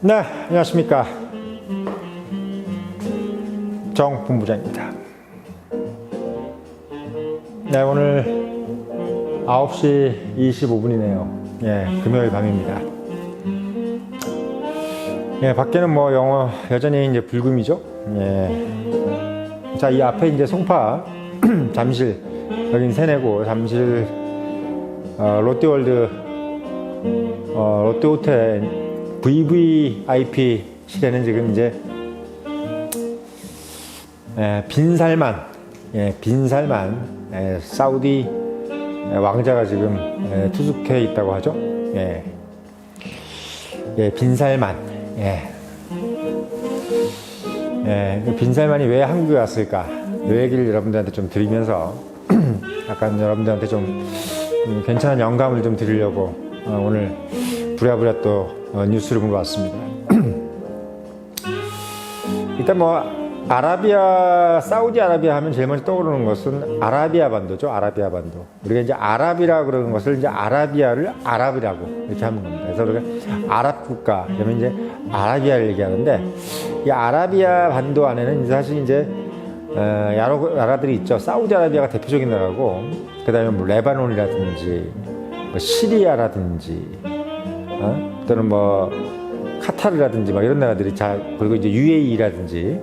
네, 안녕하십니까. 정 본부장입니다. 네, 오늘 9시 25분이네요. 예, 금요일 밤입니다. 예, 밖에는 뭐 영어 여전히 이제 불금이죠. 예. 자, 이 앞에 이제 송파 잠실 여긴 세내고 잠실 어, 롯데월드 어, 롯데호텔 VVIP 실에는 지금 이제 예, 빈살만 예, 빈살만 예, 사우디 예, 왕자가 지금 예, 투숙해 있다고 하죠. 예, 예 빈살만 예. 예, 그 빈살만이 왜 한국에 왔을까? 이 얘기를 여러분들한테 좀 드리면서 약간 여러분들한테 좀 음, 괜찮은 영감을 좀 드리려고 어, 오늘 부랴부랴 또 어, 뉴스를 본 것 같습니다. 일단 뭐 아라비아, 사우디아라비아 하면 제일 먼저 떠오르는 것은 아라비아 반도죠. 아라비아 반도. 우리가 이제 아랍이라 그러는 것을 이제 아라비아를 아랍이라고 이렇게 하는 겁니다. 그래서 우리가 아랍 국가, 그러면 이제 아라비아를 얘기하는데 이 아라비아 반도 안에는 사실 이제 어, 여러 나라들이 있죠. 사우디아라비아가 대표적인 나라고, 그 다음에 뭐 레바논이라든지, 뭐 시리아라든지, 어? 또는 뭐 카타르라든지 막 이런 나라들이 자 그리고 이제 UAE라든지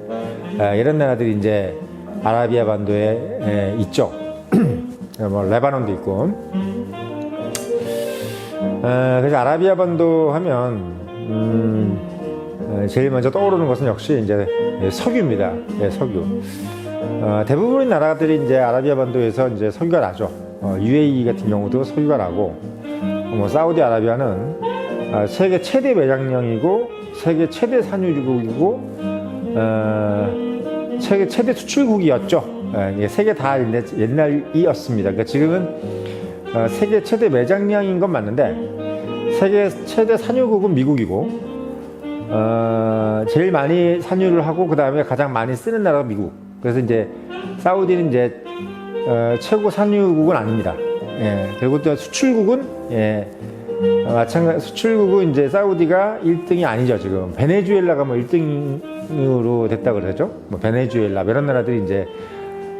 아, 이런 나라들이 이제 아라비아 반도에 에, 있죠. 뭐 레바논도 있고. 아, 그래서 아라비아 반도 하면 음, 어, 제일 먼저 떠오르는 것은 역시 이제 석유입니다. 예, 석유. 어, 대부분의 나라들이 이제 아라비아 반도에서 이제 석유가 나죠. 어, UAE 같은 경우도 석유가 나고, 어, 뭐 사우디아라비아는 어, 세계 최대 매장량이고 세계 최대 산유국이고 어, 세계 최대 수출국이었죠. 어, 이게 세계 다 옛날- 옛날이었습니다. 그러니까 지금은 어, 세계 최대 매장량인 건 맞는데 세계 최대 산유국은 미국이고 어, 제일 많이 산유를 하고 그 다음에 가장 많이 쓰는 나라가 미국. 그래서 이제 사우디는 이제 어, 최고 산유국은 아닙니다. 예, 그리고 또 수출국은 예, 어, 마찬가지 수출국은 이제 사우디가 1등이 아니죠 지금 베네수엘라가 뭐 1등으로 됐다 그러죠. 뭐 베네수엘라 뭐 이런 나라들이 이제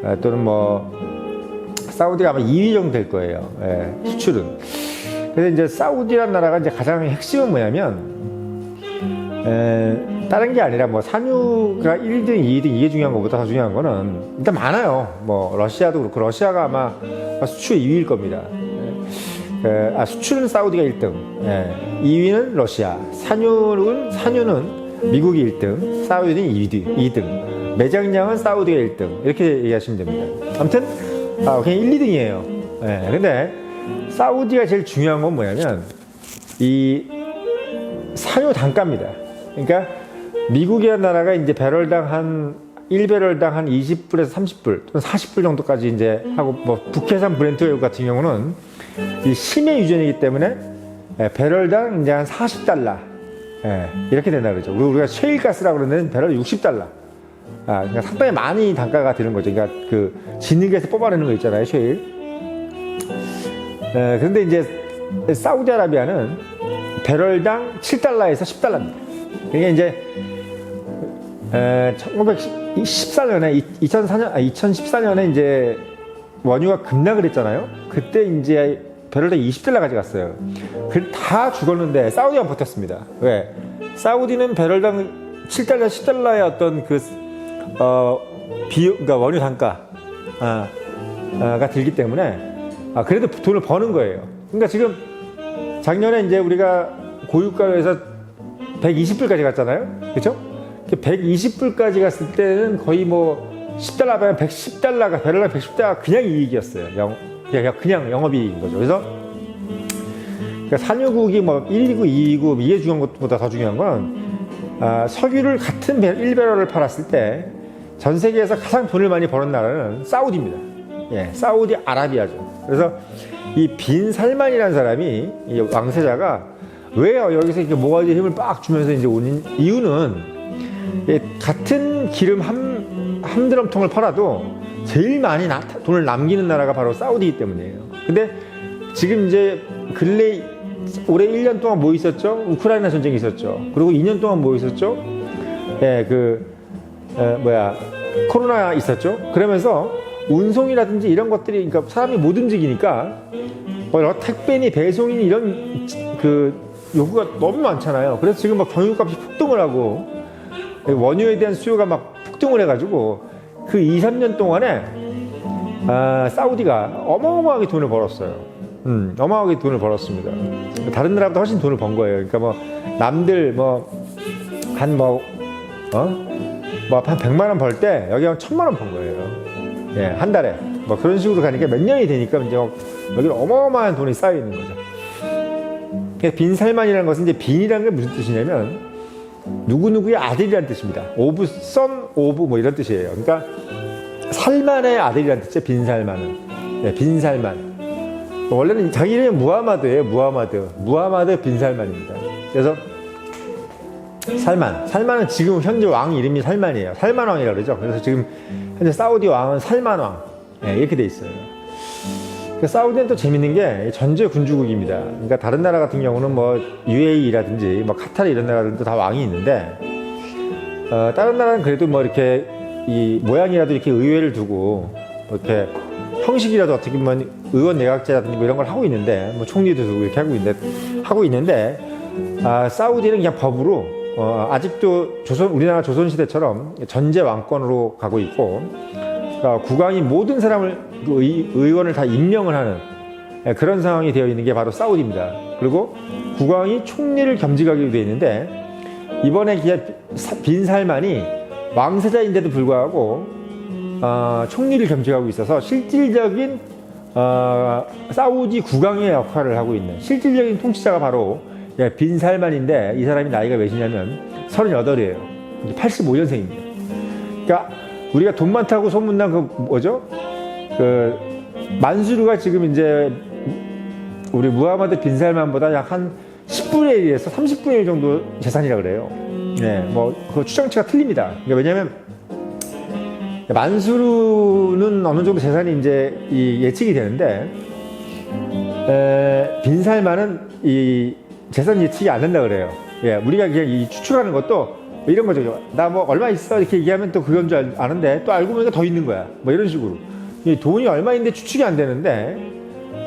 어, 또는 뭐 사우디가 아마 2위 정도 될 거예요. 예, 수출은. 그래서 이제 사우디란 나라가 이제 가장 핵심은 뭐냐면 에, 다른 게 아니라 뭐 산유가 1등, 2등 이게 중요한 것보다 더 중요한 거는 일단 많아요. 뭐 러시아도 그렇고 러시아가 아마 수출 2위일 겁니다. 에, 에, 아, 수출은 사우디가 1등, 예, 2위는 러시아, 산유는 산유는 미국이 1등, 사우디는 2등, 2등, 매장량은 사우디가 1등 이렇게 얘기하시면 됩니다. 아무튼 아, 그냥 1, 2등이에요. 예, 근데 사우디가 제일 중요한 건 뭐냐면 이 사유 단가입니다. 그러니까 미국이라는 나라가 이제 배럴당 한 1배럴당 한 20불에서 30불 또는 40불 정도까지 이제 하고 뭐 북해산 브렌트 같은 경우는 이 심해 유전이기 때문에 예, 배럴당 이제 한 40달러 예, 이렇게 된다 그러죠. 우리가 셰일가스라고 그러는 배럴 60달러. 아, 그러니까 상당히 많이 단가가 드는 거죠. 그러니까 그 진흙에서 뽑아내는 거 있잖아요, 셰일. 에, 그런데 이제 사우디아라비아는 배럴당 7달러에서 10달러입니다. 그게 이제 에, 1914년에 2004년 아, 2014년에 이제 원유가 급락을 했잖아요. 그때 이제 배럴당 20달러까지 갔어요. 그다 죽었는데 사우디만 버텼습니다. 왜? 사우디는 배럴당 7달러, 10달러의 어떤 그 어, 비용, 그러니까 원유 단가 아, 아, 가 들기 때문에 아, 그래도 돈을 버는 거예요. 그러니까 지금 작년에 이제 우리가 고유가로 해서 120불까지 갔잖아요. 그렇죠? 120불까지 갔을 때는 거의 뭐 10달러 하면 110달러가 배럴당 110달러 그냥 이익이었어요. 영, 그냥, 그냥 영업이익인 거죠. 그래서 그러니까 산유국이 뭐 1위고 2위고 이게 중요한 것보다 더 중요한 건 아, 석유를 같은 1배럴을 팔았을 때 전 세계에서 가장 돈을 많이 버는 나라는 사우디입니다. 예, 사우디 아라비아죠. 그래서 이 빈 살만이라는 사람이 이 왕세자가 왜 여기서 이렇게 모가지 힘을 빡 주면서 이제 온 이유는 예, 같은 기름 한, 한 드럼통을 팔아도 제일 많이 나- 돈을 남기는 나라가 바로 사우디이기 때문이에요. 근데 지금 이제 근래 올해 1년 동안 뭐 있었죠? 우크라이나 전쟁이 있었죠. 그리고 2년 동안 뭐 있었죠? 예, 그 에, 뭐야 코로나 있었죠. 그러면서 운송이라든지 이런 것들이 그러니까 사람이 못 움직이니까 뭐 택배니 배송이니 이런 그 요구가 너무 많잖아요. 그래서 지금 막 경유값이 폭등을 하고 원유에 대한 수요가 막 폭등을 해가지고 그 2, 3년 동안에 아, 사우디가 어마어마하게 돈을 벌었어요. 음, 어마어마하게 돈을 벌었습니다. 다른 나라보다 훨씬 돈을 번 거예요. 그러니까 뭐 남들 뭐 한 뭐 어? 뭐한 100만 원 벌 때 여기 한 1000만 원 번 거예요. 예, 한 달에. 뭐 그런 식으로 가니까 몇 년이 되니까 이제 막 여기는 어마어마한 돈이 쌓여 있는 거죠. 그러니까 빈살만이라는 것은 이제 빈이라는 게 무슨 뜻이냐면 누구누구의 아들이라는 뜻입니다. 오브 선 오브 뭐 이런 뜻이에요. 그러니까 살만의 아들이라는 뜻이죠. 빈살만은. 네, 빈살만. 원래는 자기 이름이 무하마드예요. 무하마드. 무하마드 빈살만입니다. 그래서 살만. 살만은 지금 현재 왕 이름이 살만이에요. 살만 왕이라고 그러죠. 그래서 지금 현재 사우디 왕은 살만 왕. 네, 이렇게 돼 있어요. 그 사우디는 또 재밌는 게 전제 군주국입니다. 그러니까 다른 나라 같은 경우는 뭐 UAE라든지 뭐 카타르 이런 나라들도 다 왕이 있는데 어, 다른 나라는 그래도 뭐 이렇게 이 모양이라도 이렇게 의회를 두고 뭐 이렇게 형식이라도 어떻게 보면 의원 내각제라든지 뭐 이런 걸 하고 있는데 뭐 총리도 두고 이렇게 하고 있는데 하고 있는데 아, 사우디는 그냥 법으로 어, 아직도 조선 우리나라 조선 시대처럼 전제 왕권으로 가고 있고 그러니까 국왕이 모든 사람을 그 의, 의원을 다 임명을 하는 예, 그런 상황이 되어 있는 게 바로 사우디입니다. 그리고 국왕이 총리를 겸직하게 되어 있는데 이번에 기아 빈살만이 왕세자인데도 불구하고 어, 총리를 겸직하고 있어서 실질적인 어, 사우디 국왕의 역할을 하고 있는 실질적인 통치자가 바로 예, 빈 살만인데 이 사람이 나이가 몇이냐면 38이에요. 85년생입니다. 그러니까 우리가 돈 많다고 소문난 그 뭐죠? 그 만수르가 지금 이제 우리 무하마드 빈살만보다 약 한 10분의 1에서 30분의 1 정도 재산이라 그래요. 네, 뭐그 추정치가 틀립니다. 그러니까 왜냐하면 만수르는 어느 정도 재산이 이제 이 예측이 되는데 에, 빈살만은 이 재산 예측이 안 된다 그래요. 예, 우리가 그냥 이 추측하는 것도 이런 거죠. 나 뭐 얼마 있어 이렇게 얘기하면 또 그건 줄 알- 아는데 또 알고 보니까 더 있는 거야. 뭐 이런 식으로 이 돈이 얼마인데 추측이 안 되는데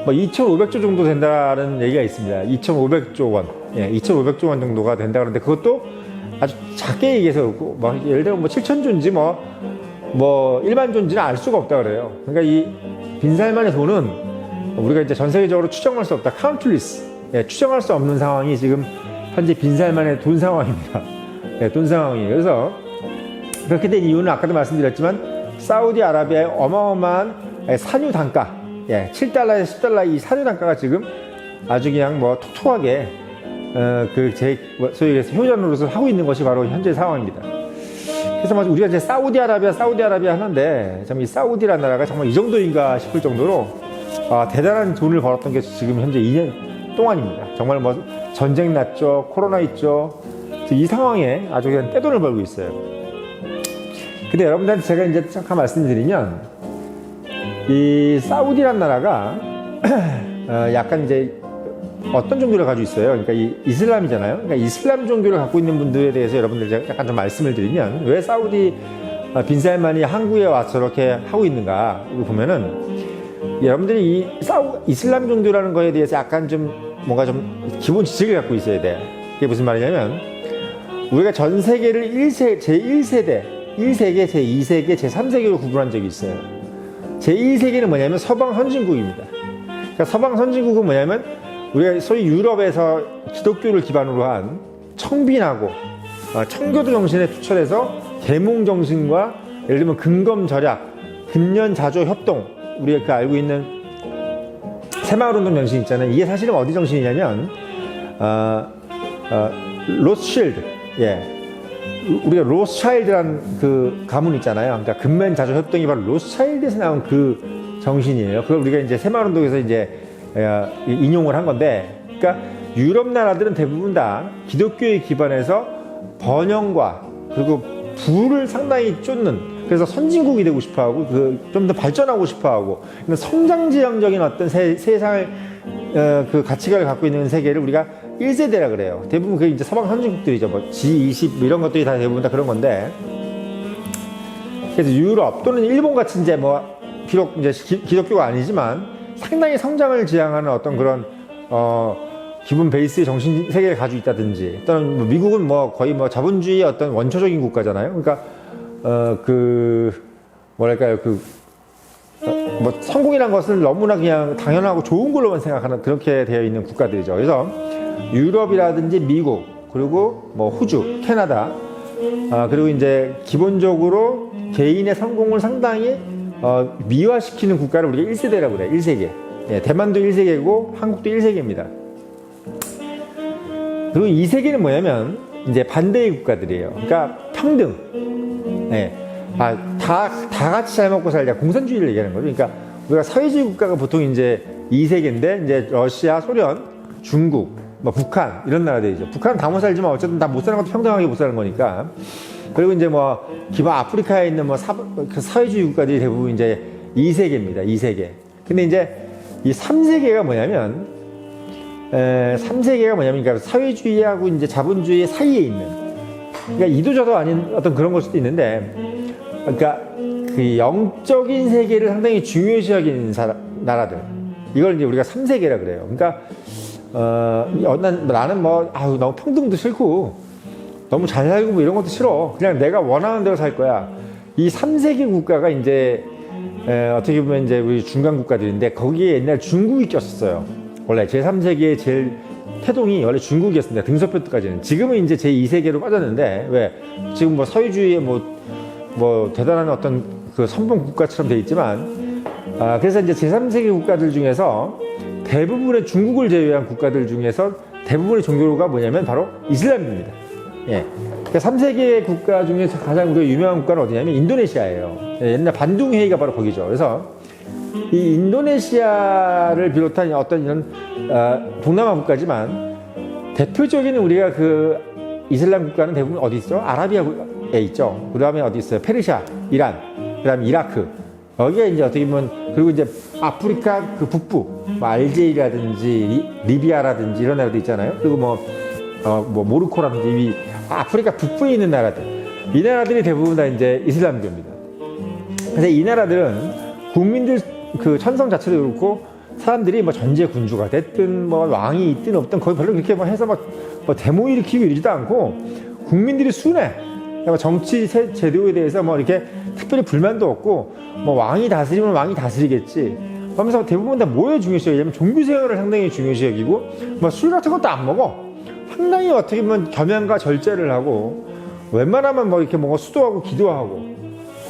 뭐 2,500조 정도 된다는 얘기가 있습니다. 2,500조 원, 예, 2,500조 원 정도가 된다 그러는데 그것도 아주 작게 얘기해서 그렇고 뭐 예를 들어 뭐 7천조인지 뭐 뭐 일반 조인지는 알 수가 없다 그래요. 그러니까 이 빈살만의 돈은 우리가 이제 전 세계적으로 추정할 수 없다. 카운틀리스. 예, 추정할 수 없는 상황이 지금 현재 빈살만의 돈 상황입니다. 예, 돈 상황이에요. 그래서 그렇게 된 이유는 아까도 말씀드렸지만 사우디아라비아의 어마어마한 예, 산유 단가, 예, 7달러에서 10달러 이 산유 단가가 지금 아주 그냥 뭐 톡톡하게 어, 그제 소위 얘기해서 효전으로서 하고 있는 것이 바로 현재 상황입니다. 그래서 막 우리가 이제 사우디아라비아, 사우디아라비아 하는데 참 이 사우디라는 나라가 정말 이 정도인가 싶을 정도로 아, 대단한 돈을 벌었던 게 지금 현재 2년 동안입니다. 정말 뭐 전쟁 났죠, 코로나 있죠. 이 상황에 아주 그냥 떼돈을 벌고 있어요. 근데 여러분들한테 제가 이제 잠깐 말씀드리면 이 사우디란 나라가 어, 약간 이제 어떤 종교를 가지고 있어요. 그러니까 이 이슬람이잖아요. 그러니까 이슬람 종교를 갖고 있는 분들에 대해서 여러분들 제가 약간 좀 말씀을 드리면 왜 사우디 어, 빈살만이 한국에 와서 저렇게 하고 있는가 이거 보면은 여러분들이 이 사우 이슬람 종교라는 거에 대해서 약간 좀 뭔가 좀 기본 지식을 갖고 있어야 돼. 그게 무슨 말이냐면 우리가 전 세계를 1세, 제1세대, 1세계, 제2세계, 제3세계로 구분한 적이 있어요. 제1세계는 뭐냐면 서방 선진국입니다. 그러니까 서방 선진국은 뭐냐면 우리가 소위 유럽에서 기독교를 기반으로 한 청빈하고 어, 청교도 정신에 투철해서 계몽 정신과 예를 들면 근검 절약, 근년 자조 협동 우리가 그 알고 있는 새마을 운동 정신 있잖아요. 이게 사실은 어디 정신이냐면 어, 어, 로스실드, 예, 우리가 로스차일드라는 그 가문 있잖아요. 그러니까 근면 자조 협동이 바로 로스차일드에서 나온 그 정신이에요. 그걸 우리가 이제 새마을운동에서 이제 어, 인용을 한 건데, 그러니까 유럽 나라들은 대부분 다 기독교에 기반해서 번영과 그리고 부를 상당히 쫓는 그래서 선진국이 되고 싶어하고 그 좀 더 발전하고 싶어하고 성장지향적인 어떤 세, 세상을 어, 그 가치관을 갖고 있는 세계를 우리가 1세대라 그래요. 대부분 그게 이제 서방 선진국들이죠. 뭐 G20 이런 것들이 다 대부분 다 그런 건데. 그래서 유럽 또는 일본 같이 이제 뭐 비록 이제 기, 기독교가 아니지만 상당히 성장을 지향하는 어떤 그런 어 기본 베이스의 정신 세계를 가지고 있다든지 또는 뭐 미국은 뭐 거의 뭐 자본주의의 어떤 원초적인 국가잖아요. 그러니까 어 그 뭐랄까요 그 어, 뭐 성공이란 것을 너무나 그냥 당연하고 좋은 걸로만 생각하는 그렇게 되어 있는 국가들이죠. 그래서 유럽이라든지 미국 그리고 뭐 호주, 캐나다 아, 그리고 이제 기본적으로 개인의 성공을 상당히 어, 미화시키는 국가를 우리가 1세대라고 그래요. 1세계. 예, 대만도 1세계고 한국도 1세계입니다. 그리고 2세계는 뭐냐면 이제 반대의 국가들이에요. 그러니까 평등. 예. 아, 다, 다 같이 잘 먹고 살자. 공산주의를 얘기하는 거죠. 그러니까 우리가 사회주의 국가가 보통 이제 2세계인데 이제 러시아, 소련, 중국, 뭐 북한 이런 나라들이죠. 북한은 다 못 살지만 어쨌든 다 못 사는 것도 평등하게 못 사는 거니까. 그리고 이제 뭐 기본 아프리카에 있는 뭐 사, 그 사회주의 국가들이 대부분 이제 2세계입니다. 2세계. 근데 이제 이 3세계가 뭐냐면 에, 3세계가 뭐냐면 그러니까 사회주의하고 이제 자본주의 사이에 있는 그러니까 이도저도 아닌 어떤 그런 걸 수도 있는데 그러니까 그 영적인 세계를 상당히 중요시 여기는 사람, 나라들 이걸 이제 우리가 3세계라 그래요. 그러니까 어, 어, 난, 나는 뭐 아우 너무 평등도 싫고 너무 잘 살고 뭐 이런 것도 싫어. 그냥 내가 원하는 대로 살 거야. 이 3세계 국가가 이제 에, 어떻게 보면 이제 우리 중간 국가들인데 거기에 옛날 중국이 꼈었어요. 원래 제3세계의 제일 태동이 원래 중국이었습니다. 등서표 때까지는. 지금은 이제 제2세계로 빠졌는데 왜 지금 뭐 서유주의의 뭐, 뭐 대단한 어떤 그 선봉 국가처럼 돼 있지만 아, 그래서 이제 제3세계 국가들 중에서 대부분의 중국을 제외한 국가들 중에서 대부분의 종교가 뭐냐면 바로 이슬람입니다. 예. 그러니까 3세계 국가 중에서 가장 우리가 유명한 국가는 어디냐면 인도네시아예요. 예, 옛날 반둥 회의가 바로 거기죠. 그래서 이 인도네시아를 비롯한 어떤 이런 어, 동남아 국가지만 대표적인 우리가 그 이슬람 국가는 대부분 어디 있죠? 아라비아에 있죠. 그 다음에 어디 있어요? 페르시아, 이란, 그 다음에 이라크. 여기에 이제 어떻게 보면 그리고 이제 아프리카 그 북부, 뭐 알제리라든지 리, 리비아라든지 이런 나라도 있잖아요. 그리고 뭐, 어, 뭐 모로코라든지 이 아프리카 북부에 있는 나라들. 이 나라들이 대부분 다 이제 이슬람교입니다. 그래서 이 나라들은 국민들 그 천성 자체도 그렇고 사람들이 뭐 전제 군주가 됐든 뭐 왕이 있든 없든 거의 별로 그렇게 뭐 해서 막 뭐 데모 일으키고 이러지도 않고 국민들이 순해. 그러니까 정치 세- 제도에 대해서 뭐 이렇게 특별히 불만도 없고 뭐 왕이 다스리면 왕이 다스리겠지. 하면서 대부분 다 뭐에 중요시 여기냐면 종교 생활을 상당히 중요시 여기고 뭐술 같은 것도 안 먹어. 상당히 어떻게 보면 겸양과 절제를 하고 웬만하면 뭐 이렇게 뭔가 수도하고 기도하고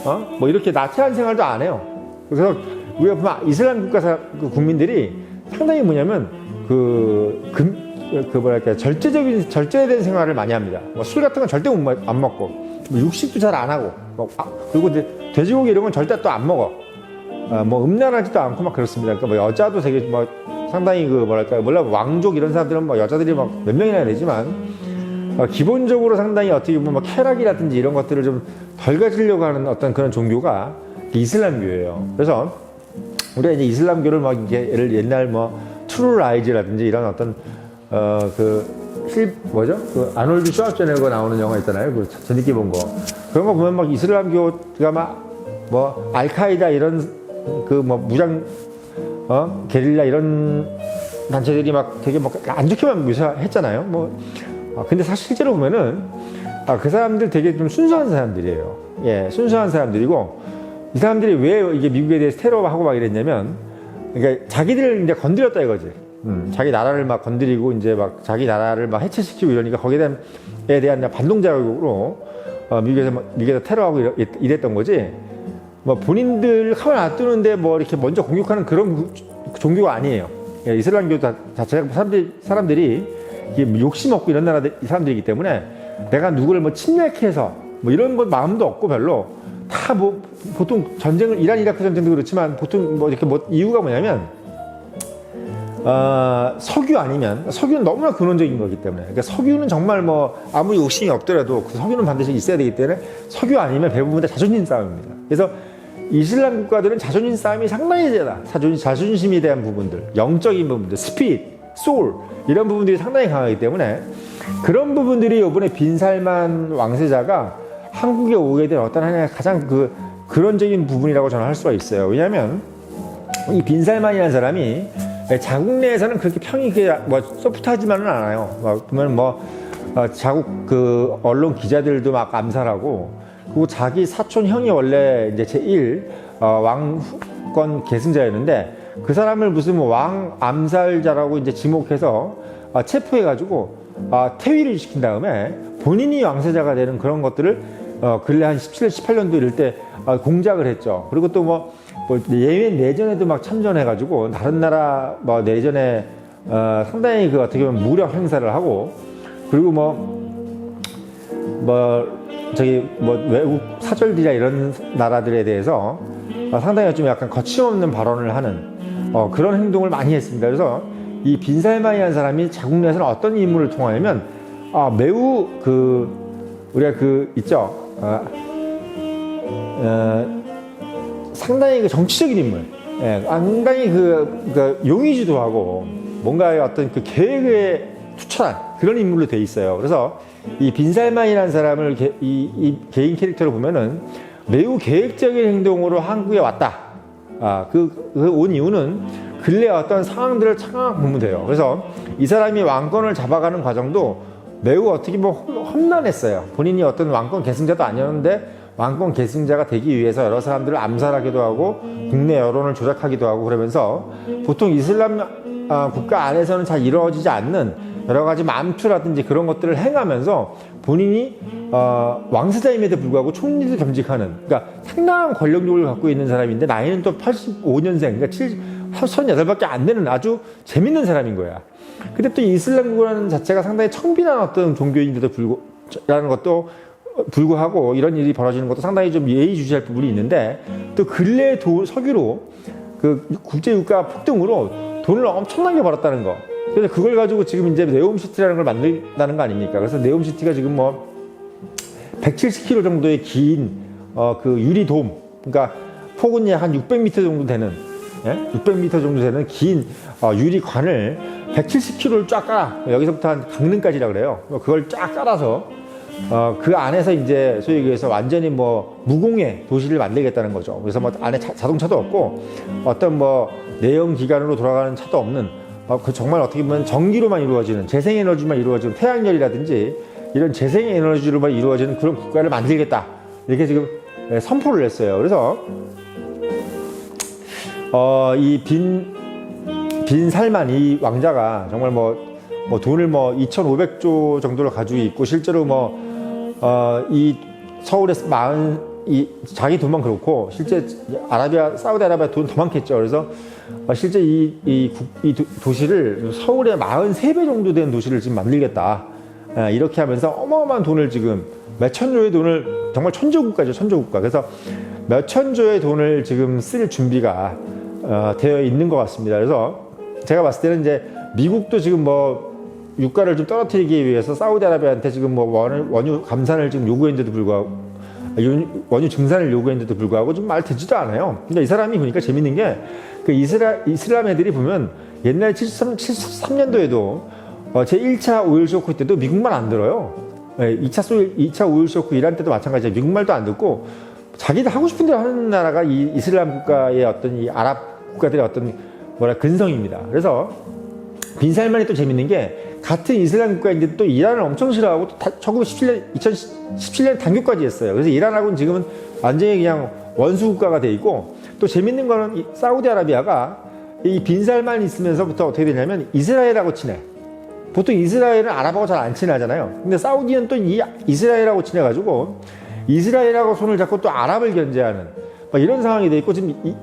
어? 뭐 이렇게 나태한 생활도 안 해요. 그래서 우리가 보면 이슬람 국가 사, 그 국민들이 상당히 뭐냐면 그, 금, 그 뭐랄까 절제적인 절제된 생활을 많이 합니다. 뭐 술 같은 건 절대 못 마- 안 먹고 뭐 육식도 잘 안 하고 뭐, 아, 그리고 이제 돼지고기 이런 건 절대 또 안 먹어. 아, 뭐 음란하지도 않고 막 그렇습니다. 그러니까 뭐 여자도 되게 뭐 상당히 그 뭐랄까 몰라 왕족 이런 사람들은 뭐 여자들이 막 몇 명이나 되지만 어, 기본적으로 상당히 어떻게 보면 뭐 쾌락이라든지 이런 것들을 좀 덜 가지려고 하는 어떤 그런 종교가 이슬람교예요. 그래서 우리가 이제 이슬람교를 막 이게 예를 옛날 뭐 트루 라이즈라든지 이런 어떤 어그 뭐죠? 그 아놀드 슈왈제네거 나오는 영화 있잖아요. 그 재밌게 본 거. 그런 거 보면 막 이슬람교가 막 뭐 알카이다 이런 그 뭐 무장 어 게릴라 이런 단체들이 막 되게 막 안 좋게만 묘사했잖아요. 뭐 아, 근데 사실 실제로 보면은 아, 그 사람들 되게 좀 순수한 사람들이에요. 예, 순수한 사람들이고 이 사람들이 왜 이게 미국에 대해서 테러하고 막 이랬냐면 그러니까 자기들을 이제 건드렸다 이거지. 음, 자기 나라를 막 건드리고 이제 막 자기 나라를 막 해체시키고 이러니까 거기에 대한 에 대한 반동 자극으로 어, 미국에서 막- 미국에서 테러하고 이랬던 거지. 뭐 본인들 가만 놔두는데 뭐 이렇게 먼저 공격하는 그런 구- 종교가 아니에요. 예, 이슬람교 자- 자체가 사람들, 사람들이 이게 욕심 없고 이런 나라 사람들이기 때문에 내가 누구를 뭐 침략해서 뭐 이런 것 마음도 없고 별로 다 뭐 보통 전쟁을 이란 이라크 전쟁도 그렇지만 보통 뭐 이렇게 뭐 이유가 뭐냐면 어, 석유 아니면 석유는 너무나 근원적인 거기 때문에 그러니까 석유는 정말 뭐 아무리 욕심이 없더라도 그 석유는 반드시 있어야 되기 때문에 석유 아니면 대부분 다 자존심 싸움입니다. 그래서 이슬람 국가들은 자존심 싸움이 상당히 세다. 자존심, 자존심에 대한 부분들, 영적인 부분들, 스피릿, 소울 이런 부분들이 상당히 강하기 때문에 그런 부분들이 이번에 빈살만 왕세자가 한국에 오게 된 어떤 하나의 가장 그 근원적인 부분이라고 저는 할 수가 있어요. 왜냐하면 이 빈살만이라는 사람이 자국 내에서는 그렇게 평이 그뭐 소프트하지만은 않아요. 막 보면 뭐 어, 자국 그 언론 기자들도 막 암살하고 그리고 자기 사촌 형이 원래 이제 제1 어, 왕권 계승자였는데 그 사람을 무슨 뭐왕 암살자라고 이제 지목해서 어, 체포해가지고 어, 퇴위를 시킨 다음에 본인이 왕세자가 되는 그런 것들을 어, 근래 한 17, 18년도 이럴 때 어, 공작을 했죠. 그리고 또뭐 뭐 예외 내전에도 막 참전해가지고 다른 나라 뭐 내전에 어, 상당히 그 어떻게 보면 무력 행사를 하고 그리고 뭐뭐 저기 뭐 외국 사절들이나 이런 나라들에 대해서 어, 상당히 좀 약간 거침없는 발언을 하는 어, 그런 행동을 많이 했습니다. 그래서 이 빈살만이라는 사람이 자국 내에서는 어떤 인물을 통하냐면 아, 매우 그 우리가 그 있죠. 어, 어, 상당히 그 정치적인 인물, 예, 상당히 그, 그 용의주도 하고 뭔가의 어떤 그 계획에 투철한 그런 인물로 돼 있어요. 그래서 이 빈살만이라는 사람을 개, 이, 이 개인 캐릭터를 보면은 매우 계획적인 행동으로 한국에 왔다. 아, 그, 그 온 이유는 근래 어떤 상황들을 차강 보면 돼요. 그래서 이 사람이 왕권을 잡아가는 과정도 매우 어떻게 보면 험- 험난했어요. 본인이 어떤 왕권 계승자도 아니었는데 왕권 계승자가 되기 위해서 여러 사람들을 암살하기도 하고 국내 여론을 조작하기도 하고 그러면서 보통 이슬람 아, 국가 안에서는 잘 이루어지지 않는 여러 가지 맘투라든지 그런 것들을 행하면서 본인이 어, 왕세자임에도 불구하고 총리도 겸직하는 그러니까 상당한 권력력을 갖고 있는 사람인데 나이는 또 85년생 그러니까 7, 38밖에 안 되는 아주 재밌는 사람인 거야. 근데 또 이슬람 국가라는 자체가 상당히 청빈한 어떤 종교인데도 불구 라는 것도 불구하고 이런 일이 벌어지는 것도 상당히 좀 예의주시할 부분이 있는데 또 근래 도, 석유로 그 국제 유가 폭등으로 돈을 엄청나게 벌었다는 거. 그래서 그걸 가지고 지금 이제 네옴시티라는 걸 만든다는 거 아닙니까? 그래서 네옴시티가 지금 뭐 170km 정도의 긴, 어, 그 유리 돔. 그러니까 폭은 약 한 600m 정도 되는, 예? 600m 정도 되는 긴, 어, 유리관을 170km를 쫙 깔아. 여기서부터 한 강릉까지라 그래요. 그걸 쫙 깔아서, 어, 그 안에서 이제 소위 얘기해서 완전히 뭐 무공해 도시를 만들겠다는 거죠. 그래서 뭐 안에 자, 자동차도 없고 어떤 뭐 내연 기관으로 돌아가는 차도 없는 어, 그 정말 어떻게 보면 전기로만 이루어지는 재생에너지만 이루어지는 태양열이라든지 이런 재생에너지로만 이루어지는 그런 국가를 만들겠다. 이렇게 지금 예, 선포를 했어요. 그래서 어, 이 빈, 빈 살만 이 왕자가 정말 뭐, 뭐 돈을 뭐 2,500조 정도를 가지고 있고 실제로 뭐, 어, 이 서울에서 마흔, 이 자기 돈만 그렇고 실제 아라비아, 사우디아라비아 돈 더 많겠죠. 그래서 어, 실제 이, 이, 국- 이 도, 도시를 서울의 43배 정도 된 도시를 지금 만들겠다. 예, 이렇게 하면서 어마어마한 돈을 지금 몇 천조의 돈을 정말 천조국가죠 천조국가 그래서 몇 천조의 돈을 지금 쓸 준비가 어, 되어 있는 것 같습니다 그래서 제가 봤을 때는 이제 미국도 지금 뭐 유가를 좀 떨어뜨리기 위해서 사우디아라비아한테 지금 뭐 원유, 원유 감산을 지금 요구했는데도 불구하고 윤- 원유 증산을 요구했는데도 불구하고 좀말 듣지도 않아요. 근데 이 사람이 보니까 재밌는 게 그 이스라, 이슬람 애들이 보면 옛날 73, 73년도에도 어, 제 1차 오일 쇼크 때도 미국말 안 들어요. 예, 2차 소일, 2차 오일 쇼크 이란 때도 마찬가지예요. 미국말도 안 듣고 자기들 하고 싶은 대로 하는 나라가 이 이슬람 국가의 어떤 이 아랍 국가들의 어떤 뭐라 근성입니다. 그래서 빈살만이 또 재밌는 게 같은 이슬람 국가인데 또 이란을 엄청 싫어하고 또 1917년 2017년 단교까지 했어요. 그래서 이란하고는 지금은 완전히 그냥 원수 국가가 돼 있고 또 재밌는 거는 이 사우디아라비아가 이 빈살만 있으면서부터 어떻게 되냐면 이스라엘하고 친해. 보통 이스라엘은 아랍하고 잘 안 친하잖아요. 근데 사우디는 또 이 이스라엘하고 친해가지고 이스라엘하고 손을 잡고 또 아랍을 견제하는 막 이런 상황이 돼 있고 지금 이,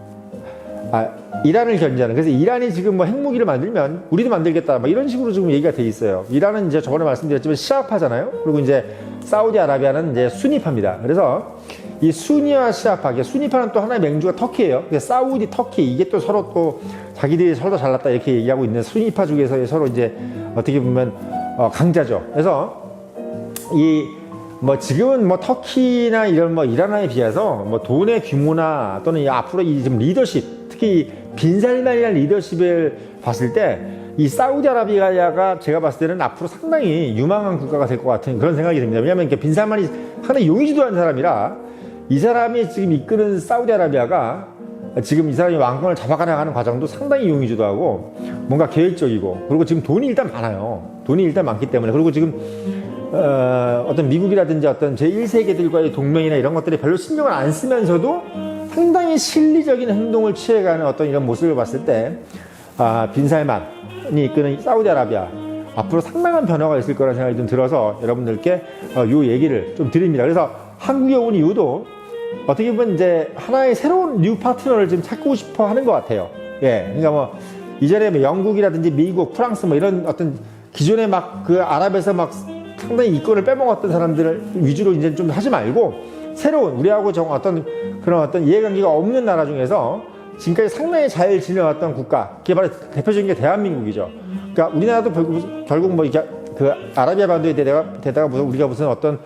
아, 이란을 견제하는. 그래서 이란이 지금 뭐 핵무기를 만들면 우리도 만들겠다. 막 이런 식으로 지금 얘기가 돼 있어요. 이란은 이제 저번에 말씀드렸지만 시아파잖아요. 그리고 이제 사우디아라비아는 이제 수니파입니다. 그래서 이 수니와 시아파, 이게 수니파는 또 하나의 맹주가 터키예요. 사우디, 터키 이게 또 서로 또 자기들이 서로 잘났다 이렇게 얘기하고 있는 수니파 중에서 서로 이제 어떻게 보면 어, 강자죠. 그래서 이 뭐 지금은 뭐 터키나 이런 뭐 이란에 비해서 뭐 돈의 규모나 또는 이 앞으로 이좀 리더십 특히 빈살만이라는 리더십을 봤을 때 이 사우디아라비아가 제가 봤을 때는 앞으로 상당히 유망한 국가가 될 것 같은 그런 생각이 듭니다. 왜냐하면 빈살만이 상당히 용의주도한 사람이라 이 사람이 지금 이끄는 사우디아라비아가 지금 이 사람이 왕권을 잡아가나가는 과정도 상당히 용의주도하고 뭔가 계획적이고 그리고 지금 돈이 일단 많아요. 돈이 일단 많기 때문에 그리고 지금 어, 어떤 미국이라든지 어떤 제1세계들과의 동맹이나 이런 것들이 별로 신경을 안 쓰면서도 상당히 실리적인 행동을 취해가는 어떤 이런 모습을 봤을 때 아, 빈살만이 이끄는 사우디아라비아 앞으로 상당한 변화가 있을 거라는 생각이 좀 들어서 여러분들께 어, 이 얘기를 좀 드립니다. 그래서 한국에 온 이유도 어떻게 보면 이제 하나의 새로운 뉴 파트너를 지금 찾고 싶어 하는 것 같아요. 예. 그러니까 뭐 이전에 뭐 영국이라든지 미국, 프랑스 뭐 이런 어떤 기존에 막 그 아랍에서 막 상당히 이권을 빼먹었던 사람들을 위주로 이제 좀 하지 말고 새로운 우리하고 정 어떤 그런 어떤 이해관계가 없는 나라 중에서 지금까지 상당히 잘 지내왔던 국가, 그게 바로 대표적인 게 대한민국이죠. 그러니까 우리나라도 결국, 결국 뭐 이게 그 아라비아 반도에 대다가, 대다가 무슨 우리가 무슨 어떤